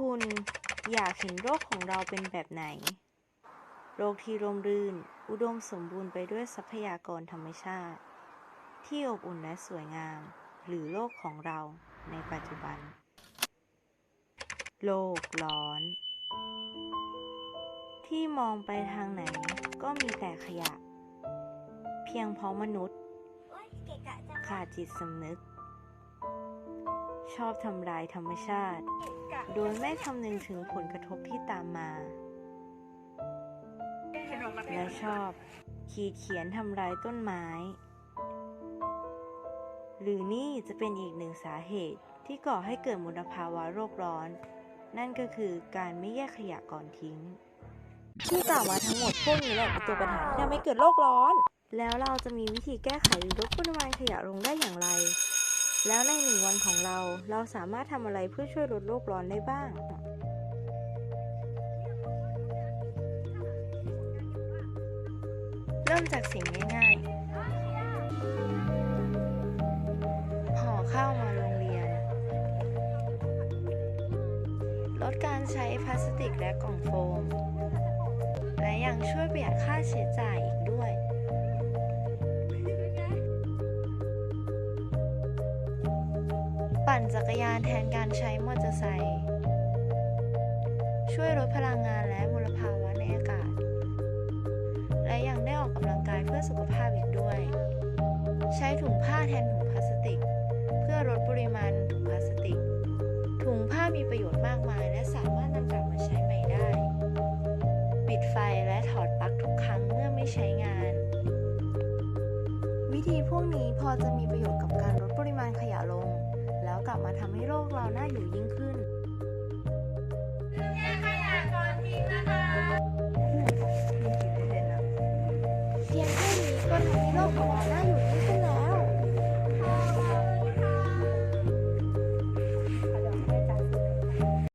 คุณอยากเห็นโลกของเราเป็นแบบไหน โลกที่ร่มรื่น อุดมสมบูรณ์ไปด้วยทรัพยากรธรรมชาติ ที่อบอุ่นและสวยงาม หรือโลกของเราในปัจจุบัน โลกร้อน ที่มองไปทางไหนก็มีแต่ขยะ เพียงเพราะมนุษย์โอ๊ยเกะกะจังขาดจิตสำนึก ชอบทำลายธรรมชาติเกะกะ โดยไม่คำนึงถึงผลกระทบที่ตามมา และชอบขีดเขียนทำลายต้นไม้ หรือนี่จะเป็นอีกหนึ่งสาเหตุที่ก่อให้เกิดมลภาวะโลกร้อน นั่นก็คือการไม่แยกขยะก่อนทิ้ง ที่กล่าวมาทั้งหมดพวกนี้แหละเป็นตัวปัญหาที่ทำให้เกิดโลกร้อน แล้วเราจะมีวิธีแก้ไขหรือลดปริมาณขยะลงได้อย่างไร แล้วในหนึ่งวันของเรา เราสามารถทำอะไรเพื่อช่วยลดโลกร้อนได้บ้าง เริ่มจากสิ่งง่ายๆ ห่อข้าวมาโรงเรียน ลดการใช้พลาสติกและกล่องโฟม และยังช่วยประหยัดค่าใช้จ่าย ปั่นจักรยานแทนการใช้มอเตอร์ไซค์ช่วยลดพลังงานและมลภาวะในอากาศ และยังได้ออกกำลังกายเพื่อสุขภาพอีกด้วย ใช้ถุงผ้าแทนถุงพลาสติก เพื่อลดปริมาณถุงพลาสติก ถุงผ้ามีประโยชน์มากมาย และสามารถนำกลับมาใช้ใหม่ได้ ปิดไฟและถอดปลั๊กทุกครั้งเมื่อไม่ใช้งาน วิธีพวกนี้พอจะมีประโยชน์กับ กลับมาทำให้โลกเราน่าอยู่ยิ่ง